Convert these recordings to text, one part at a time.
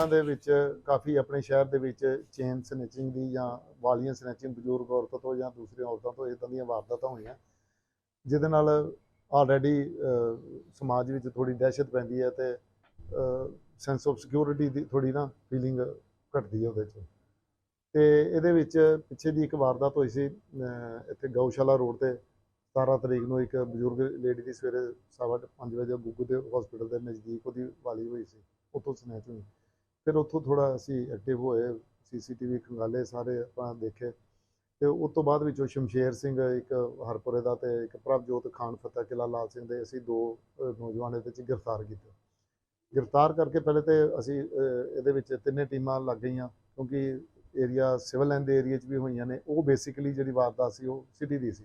ਇਹਨਾਂ ਦੇ ਵਿੱਚ ਕਾਫੀ ਆਪਣੇ ਸ਼ਹਿਰ ਦੇ ਵਿੱਚ ਚੇਨ ਸਨੈਚਿੰਗ ਦੀ ਜਾਂ ਵਾਲੀਆਂ ਸਨੈਚਿੰਗ ਬਜ਼ੁਰਗ ਔਰਤਾਂ ਤੋਂ ਜਾਂ ਦੂਸਰੀਆਂ ਔਰਤਾਂ ਤੋਂ ਇਦਾਂ ਦੀਆਂ ਵਾਰਦਾਤਾਂ ਹੋਈਆਂ। ਜਿਹਦੇ ਨਾਲ ਆਲਰੇਡੀ ਸਮਾਜ ਵਿੱਚ ਥੋੜੀ ਦਹਿਸ਼ਤ ਪੈਂਦੀ ਹੈ ਤੇ ਸੈਂਸ ਆਫ ਸਿਕਿਉਰਿਟੀ ਦੀ ਥੋੜੀ ਨਾ ਫੀਲਿੰਗ ਘਟਦੀ ਹੈ ਉਹਦੇ 'ਚ। ਤੇ ਇਹਦੇ ਵਿੱਚ ਪਿੱਛੇ ਦੀ ਇੱਕ ਵਾਰਦਾਤ ਹੋਈ ਸੀ ਇੱਥੇ ਗਊਸ਼ਾਲਾ ਰੋਡ ਤੇ 17 ਤਰੀਕ ਨੂੰ ਇੱਕ ਬਜ਼ੁਰਗ ਲੇਡੀ ਦੀ ਸਵੇਰੇ ਸਵਾ ਕੁ ਪੰਜ ਵਜੇ ਗੁੱਗੂ ਦੇ ਹਸਪੀਟਲ ਦੇ ਨਜ਼ਦੀਕ ਉਹਦੀ ਵਾਲੀ ਹੋਈ ਸੀ, ਉੱਥੋਂ ਸਨੈਚ ਹੋਈ। ਫਿਰ ਉੱਥੋਂ ਥੋੜਾ ਅਸੀਂ ਐਕਟਿਵ ਹੋਏ ਸੀਸੀਟੀਵੀ ਖੰਗਾਲੇ ਸਾਰੇ ਆਪਾਂ ਦੇਖੇ ਤੇ ਉਸ ਤੋਂ ਬਾਅਦ ਵਿੱਚੋਂ ਸ਼ਮਸ਼ੇਰ ਸਿੰਘ ਇੱਕ ਹਰਪੁਰੇ ਦਾ ਤੇ ਇੱਕ ਪ੍ਰਭਜੋਤ ਖਾਨ ਫਤਿਹ ਕਿਲਾ ਲਾਲ ਸਿੰਘ ਦੇ ਅਸੀਂ ਦੋ ਨੌਜਵਾਨ ਇਹਦੇ ਵਿੱਚ ਗ੍ਰਿਫਤਾਰ ਕੀਤੇ। ਗ੍ਰਿਫਤਾਰ ਕਰਕੇ ਪਹਿਲੇ ਤੇ ਅਸੀਂ ਇਹਦੇ ਵਿੱਚ ਤਿੰਨੇ ਟੀਮਾਂ ਲੱਗ ਗਈਆਂ ਕਿਉਂਕਿ ਏਰੀਆ ਸਿਵਲ ਲਾਈਨ ਦੇ ਏਰੀਆ 'ਚ ਵੀ ਹੋਈਆਂ ਨੇ, ਉਹ ਬੇਸਿਕਲੀ ਜਿਹੜੀ ਵਾਰਦਾਤ ਸੀ ਉਹ ਸਿਟੀ ਦੀ ਸੀ।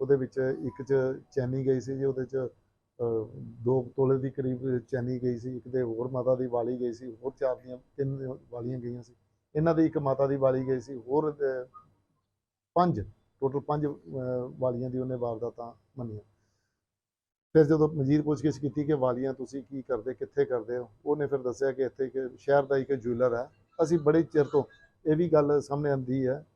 ਉਹਦੇ ਵਿੱਚ ਇੱਕ 'ਚ ਚੈਨੀ ਗਈ ਸੀ ਜੀ ਉਹਦੇ 'ਚ ਅਹ, ਦੋ ਤੋਲੇ ਦੀ ਕਰੀਬ ਚੈਨੀ ਗਈ ਸੀ ਇੱਕ ਦੇ ਹੋਰ ਮਾਤਾ ਦੀ ਵਾਲੀ ਗਈ ਸੀ ਹੋਰ ਚਾਰ ਦੀਆਂ ਤਿੰਨ ਵਾਲੀਆਂ ਗਈਆਂ ਸੀ। ਇਹਨਾਂ ਦੀ ਇੱਕ ਮਾਤਾ ਦੀ ਵਾਲੀ ਗਈ ਸੀ ਹੋਰ ਪੰਜ ਟੋਟਲ ਪੰਜ ਵਾਲੀਆਂ ਦੀ ਉਹਨੇ ਵਾਰਦਾਤਾਂ ਮੰਨੀਆਂ। ਫਿਰ ਜਦੋਂ ਮਜੀਦ ਪੁੱਛਗਿੱਛ ਕੀਤੀ ਕਿ ਵਾਲੀਆਂ ਤੁਸੀਂ ਕੀ ਕਰਦੇ ਕਿੱਥੇ ਕਰਦੇ ਹੋ ਉਹਨੇ ਫਿਰ ਦੱਸਿਆ ਕਿ ਇੱਥੇ ਇੱਕ ਸ਼ਹਿਰ ਦਾ ਇੱਕ ਜੁਐਲਰ ਹੈ। ਅਸੀਂ ਬੜੇ ਚਿਰ ਤੋਂ ਇਹ ਵੀ ਗੱਲ ਸਾਹਮਣੇ ਆਂਦੀ ਹੈ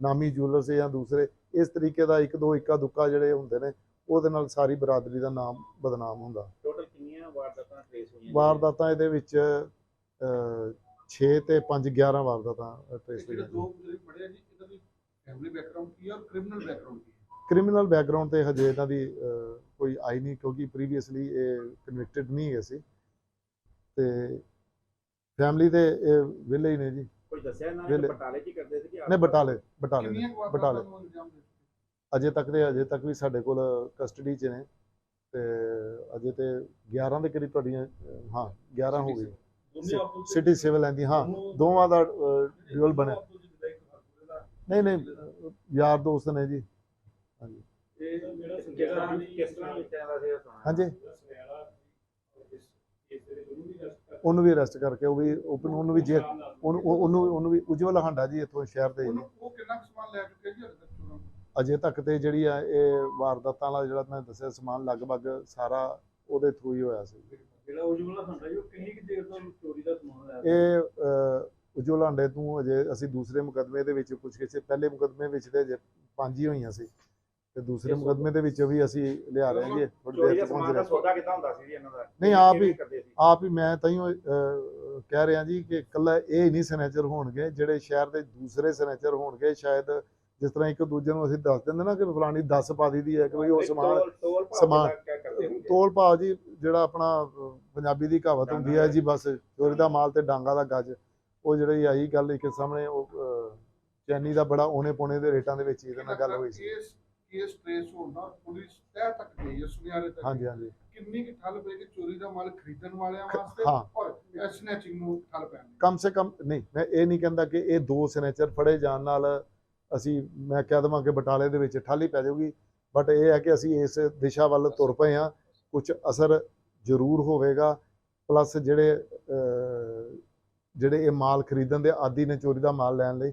ਨਾਮੀ ਜੁਐਲਰਸ ਜਾਂ ਦੂਸਰੇ ਇਸ ਤਰੀਕੇ ਦਾ ਇੱਕ ਦੋ ਇੱਕਾ ਦੁੱਕਾ ਜਿਹੜੇ ਹੁੰਦੇ ਨੇ ਉਹਦੇ ਨਾਲ ਸਾਰੀ ਬਰਾਦਰੀ ਦਾ ਨਾਮ ਬਦਨਾਮ ਹੁੰਦਾ। ਟੋਟਲ ਕਿੰਨੀਆਂ ਵਾਰਦਾਤਾਂ ਟ੍ਰੇਸ ਹੋਈਆਂ ਵਾਰਦਾਤਾਂ ਇਹਦੇ ਵਿੱਚ 6 ਤੇ 5 11 ਵਾਰਦਾਤਾਂ ਟ੍ਰੇਸ ਜਿਹੜੇ ਹੋਈਆਂ ਦੋ ਪੜਿਆ ਜੀ ਇਹਨਾਂ ਦੀ ਫੈਮਿਲੀ ਬੈਕਗ੍ਰਾਉਂਡ ਕੀ ਹੈ ਔਰ ਕ੍ਰਿਮੀਨਲ ਬੈਕਗ੍ਰਾਉਂਡ ਕੀ ਹੈ ਕ੍ਰਿਮੀਨਲ ਬੈਕਗ੍ਰਾਉਂਡ ਤੇ ਹਜੇ ਇਹਨਾਂ ਦੀ ਕੋਈ ਆਈ ਨਹੀਂ ਕਿਉਂਕਿ ਪ੍ਰੀਵੀਅਸਲੀ ਇਹ ਕਨਵਿਕਟਡ ਨਹੀਂ ਹੈ ਸੀ। ਤੇ ਫੈਮਿਲੀ ਇਹ ਵਿਲੇ ਹੀ ਨੇ ਜੀ। ਕੋਈ ਦੱਸਿਆ ਨਾ ਵੇਲੇ- ਬਟਾਲੇ ਚ ਹੀ ਕਰਦੇ ਸੀ ਕਿ ਨੇ ਬਟਾਲੇ ਬਟਾਲੇ ਕਿੰਨੀਆਂ ਕੁ ਬਟਾਲੇ। ਨੂੰ ਅੰਜਾਮ ਅਜੇ ਤੱਕ ਦੇ ਅਜੇ ਤੱਕ ਵੀ ਸਾਡੇ ਕੋਲ ਕਸਟਡੀ 'ਚ ਨੇ ਤੇ ਅਜੇ ਤੇ 11 ਦੇ ਕਰੀਬ ਤੁਹਾਡੀਆਂ ਅਹ, ਹਾਂ 11 ਹੋ ਗਈ ਸਿਟੀ ਸਿਵਲ ਐਂਦੀ ਹਾਂ ਦੋਵਾਂ ਦਾ ਡਿਊਲ ਬਣਿਆ। ਨਹੀਂ ਨਹੀਂ ਅਹ, ਯਾਰ ਦੋਸਤ ਨੇ ਜੀ। ਹਾਂਜੀ। ਕਿਸ ਤਰ੍ਹਾਂ ਕਿਸ ਤਰ੍ਹਾਂ ਲਿਖਿਆ ਦਾ ਸੀ ਇਹ ਸੁਣਾ ਹਾਂਜੀ। ਉਹਨੂੰ ਵੀ ਅਰੈਸਟ ਕਰਕੇ ਉਹ ਵੀ ਓਪਨ ਉਹਨੂੰ ਵੀ ਜੇ ਉਹਨੂੰ ਉਹ- ਉਹਨੂੰ ਉਹਨੂੰ ਵੀ ਉਜਵਲ ਹਾਂਡਾ ਜੀ ਇੱਥੋਂ ਸ਼ਹਿਰ ਦੇ ਜੀ। ਉਹ ਕਿੰਨਾ ਕੁ ਸਮਾਨ ਲੈ ਚੁੱਕੇ ਜੀ ਹਜੇ ਤੱਕ ਚੋਰਾਂ? ਅਜੇ ਤੱਕ ਤੇ ਜਿਹੜੀ ਆ ਇਹ ਵਾਰਦਾਤਾਂ ਵਾਲਾ ਜਿਹੜਾ ਮੈਂ ਦੱਸਿਆ ਸਮਾਨ ਲਗਭਗ ਸਾਰਾ ਉਹਦੇ ਥਰੂ ਹੀ ਹੋਇਆ ਸੀ। ਜਿਹੜਾ ਉਜਵਲਾ ਹੁੰਦਾ ਜੀ ਉਹ ਕਿੰਨੀ ਕਿ ਦੇਰ ਤੋਂ ਚੋਰੀ ਦਾ ਸਮਾਨ ਲੈ ਇਹ ਅਹ, ਉਜਵਲ ਹਾਂਡੇ ਤੋਂ ਅਜੇ ਅਸੀਂ ਦੂਸਰੇ ਮੁਕਦਮੇ ਦੇ ਵਿੱਚ ਪੁੱਛ ਕੇ ਪਹਿਲੇ ਮੁਕਦਮੇ ਵਿੱਚ ਤੇ ਅਜੇ ਪੰਜ ਹੀ ਹੋਈਆਂ ਸੀ। ਤੇ ਦੂਸਰੇ ਮੁਕਦਮੇ ਦੇ ਵਿੱਚ ਵੀ ਅਸੀਂ ਲਿਆ ਰਹੇ ਥੋੜੀ ਦੇਰ ਪਹੁੰਚ ਰਹੇ ਸੌਦਾ ਕਿੱਦਾਂ ਹੁੰਦਾ ਸੀ ਜੀ ਇਹਨਾਂ ਦਾ? ਨਹੀਂ, ਆਪ ਹੀ- ਆਪ ਹੀ ਮੈਂ ਤਾਈਓ ਕਹਿ ਰਿਹਾ ਜੀ ਕਿ ਇਕੱਲਾ ਇਹ ਨਹੀਂ ਸਨੇਚਰ ਹੋਣਗੇ ਜਿਹੜੇ ਸ਼ਹਿਰ ਦੇ ਦੂਸਰੇ ਸਨੇਚਰ ਹੋਣਗੇ ਸ਼ਾਇਦ ਜਿਸ ਤਰ੍ਹਾਂ ਇੱਕ ਦੂਜੇ ਨੂੰ ਅਸੀਂ ਦੱਸ ਦਿੰਦੇ ਨਾ ਕਿ ਫਲਾਣੀ 10 ਪਾ ਦੀ ਹੈ ਕਿ ਬਈ ਉਹ ਸਮਾਨ ਸਮਾਨ-? ਤੋਲ ਭਾਅ ਜੀ ਜਿਹੜਾ ਆਪਣਾ ਪੰਜਾਬੀ ਦੀ ਕਹਾਵਤ ਹੁੰਦੀ ਹੈ ਜੀ ਬਸ ਚੋਰੀ ਦਾ ਮਾਲ ਤੇ ਡਾਂਗਾ ਦਾ ਗੱਜ। ਉਹ ਜਿਹੜੀ ਆਈ ਗੱਲ ਇੱਕ ਸਾਹਮਣੇ ਉਹ ਚੈਨੀ ਦਾ ਬੜਾ ਓਨੇ ਪੋਣੇ ਦੇ ਰੇਟਾਂ ਦੇ ਵਿੱਚ ਇਹਦੇ ਨਾਲ ਗੱਲ ਹੋਈ ਸੀ। ਕੇਸ ਟ੍ਰੇਸ ਹੋਣ ਪੁਲਿਸ ਤਹਿ ਤੱਕ ਗਈ ਹੈ ਸੁਨਿਆਰੇ ਤੱਕ। ਹਾਂਜੀ ਹਾਂਜੀ। ਕਿੰਨੀ ਕਿ ਠੱਲ ਪਏਗੀ ਚੋਰੀ ਦਾ ਮਾਲ ਖਰੀਦਣ ਵਾਲਿਆਂ ਵਾਸਤੇ ਹਾਂ। ਔਰ ਸਨੈਚਿੰਗ ਨੂੰ ਠੱਲ ਪੈਣ ਕਮ ਸੇ ਕਮ ਨਹੀਂ ਮੈਂ ਇਹ ਨਹੀਂ ਕਹਿੰਦਾ ਕਿ ਇਹ ਦੋ ਸਿਗਨੇਚਰ ਫੜੇ ਜਾਣ ਨਾਲ ਅਸੀਂ ਮੈਂ ਕਹਿ ਦੇਵਾਂ ਕਿ ਬਟਾਲੇ ਦੇ ਵਿੱਚ ਠਾਲੀ ਪੈ ਜਾਊਗੀ। ਬਟ ਇਹ ਹੈ ਕਿ ਅਸੀਂ ਇਸ ਦਿਸ਼ਾ ਵੱਲ ਤੁਰ ਪਏ ਹਾਂ। ਕੁਝ ਅਸਰ ਜ਼ਰੂਰ ਹੋਵੇਗਾ। ਪਲੱਸ ਜਿਹੜੇ ਅਹ, ਜਿਹੜੇ ਇਹ ਮਾਲ ਖਰੀਦਣ ਦੇ ਆਦੀ ਨੇ ਚੋਰੀ ਦਾ ਮਾਲ ਲੈਣ ਲਈ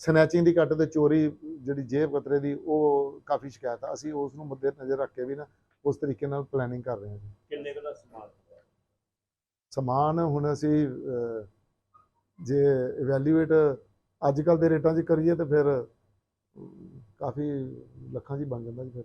ਸਨੈਚਿੰਗ ਦੀ ਘੱਟ ਤੇ ਚੋਰੀ ਜਿਹੜੀ ਜੇਬ ਕਤਰੇ ਦੀ ਉਹ ਕਾਫੀ ਸ਼ਿਕਾਇਤ ਆ। ਅਸੀਂ ਉਸ ਨੂੰ ਮੁੱਦੇ ਨਜ਼ਰ ਰੱਖ ਕੇ ਵੀ ਨਾ ਉਸ ਤਰੀਕੇ ਨਾਲ ਪਲੈਨਿੰਗ ਕਰ ਰਹੇ ਹਾਂ ਜੀ। ਕਿੰਨੇ ਕੁ ਦਾ ਸਮਾਨ ਸਮਾਨ ਹੁਣ ਅਸੀਂ ਜੇ ਇਵੈਲੂਏਟ ਅੱਜ ਕੱਲ ਦੇ ਰੇਟਾਂ 'ਚ ਕਰੀਏ ਤੇ ਫਿਰ ਕਾਫੀ ਲੱਖਾਂ 'ਚ ਹੀ ਬਣ ਜਾਂਦਾ ਜੀ ਫਿਰ।